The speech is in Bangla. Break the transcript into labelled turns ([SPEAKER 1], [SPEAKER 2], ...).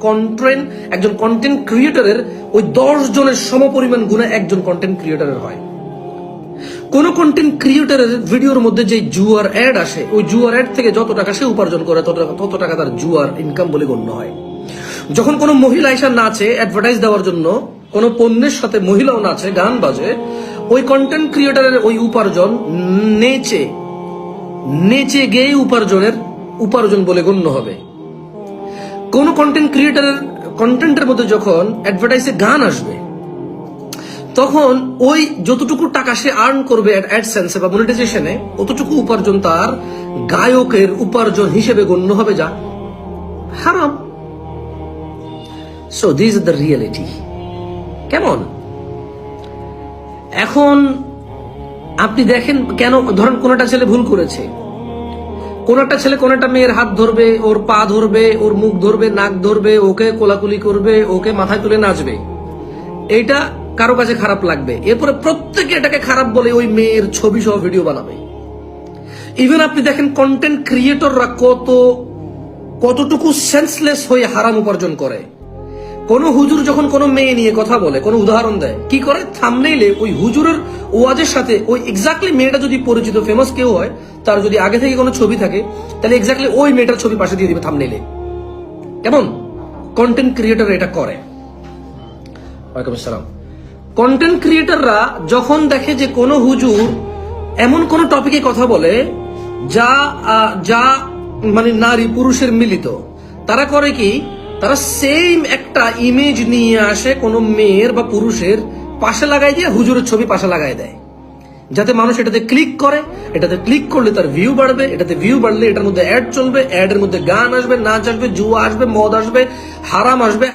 [SPEAKER 1] কন্টেন্ট একজন কন্টেন্ট ওই দশ জনের একজন কন্টেন্ট হয়। কোন কন্টেন্ট ক্রিয়েটরের ভিডিওর মধ্যে যে জুয়ার অ্যাড আসে, ওই জুয়ার অ্যাড থেকে যত টাকা সে উপার্জন করে, তত তত টাকা তার জুয়ার ইনকাম বলে গণ্য হয়। যখন কোনো মহিলা এসে নাচে অ্যাডভার্টাইজ দেওয়ার জন্য, কোনো পণ্যের সাথে মহিলাও নাচে, গান বাজে, ওই কন্টেন্ট ক্রিয়েটরের ওই উপার্জন নেচে নেচে গেয়ে উপার্জনের উপার্জন বলে গণ্য হবে। কোন কন্টেন্ট ক্রিয়েটারের কন্টেন্টের মধ্যে যখন অ্যাডভার্টাইজে গান আসবে, তখন ওই যতটুকু টাকা সে আর্ন করবে অ্যাডসেন্সে বা মনিটাইজেশনে অতটুকু উপার্জন তার গায়কের উপার্জন হিসেবে গণ্য হবে যা হারাম। So this is the reality কেমন? এখন আপনি দেখেন কেন, ধরেন কোন ছেলে ভুল করেছে। কোন একটা ছেলে কোন একটা মেয়ের হাত ধরবে, ওর পা ধরবে, ওর মুখ ধরবে, নাক ধরবে, ওকে কোলাকুলি করবে, ওকে মাথায় তুলে নাচবে। এইটা কারও কাছে খারাপ লাগবে। এরপরে প্রত্যেকে এটাকে খারাপ বলে ওই মেয়ের ছবি সহ ভিডিও বানাবে। ইভেন আপনি দেখেন কন্টেন্ট ক্রিয়েটররা কত, কতটুকু সেন্সলেস হয়ে হারাম উপার্জন করে। কোন হুজুর যখন কোনো মেয়ে নিয়ে কথা বলে, কোনো উদাহরণ দেয়, কি করে? থামনেইলে ওই হুজুরের ওয়াজের সাথে ওই এক্স্যাক্টলি মেয়েটা যদি পরিচিত ফেমাস কেউ হয়, তার যদি আগে থেকে কোনো ছবি থাকে, তাহলে এক্স্যাক্টলি ওই মেয়েটার ছবি পাশে দিয়ে দিবে থামনেইলে কেমন? কন্টেন্ট ক্রিয়েটর এটা করে। ওয়ালাইকুম আসসালাম। কন্টেন্ট ক্রিয়েটররা যখন দেখে যে কোনো হুজুর এমন কোন টপিকে কথা বলে, যা যা মানে নারী পুরুষের মিলিত, তারা করে কি? তারা সেম একটা ইমেজ নিয়ে আসে কোনো মেয়ের বা পুরুষের, পাশে লাগাই দিয়ে হুজুরের ছবি পাশে লাগাই দেয়। যাতে মানুষ এটাতে ক্লিক করে, এটাতে ক্লিক করলে তার ভিউ বাড়বে, এটাতে ভিউ বাড়লে এটার মধ্যে অ্যাড চলবে অ্যাড এর মধ্যে গান আসবে, নাচ আসবে, জুয়া আসবে, মদ আসবে, হারাম আসবে।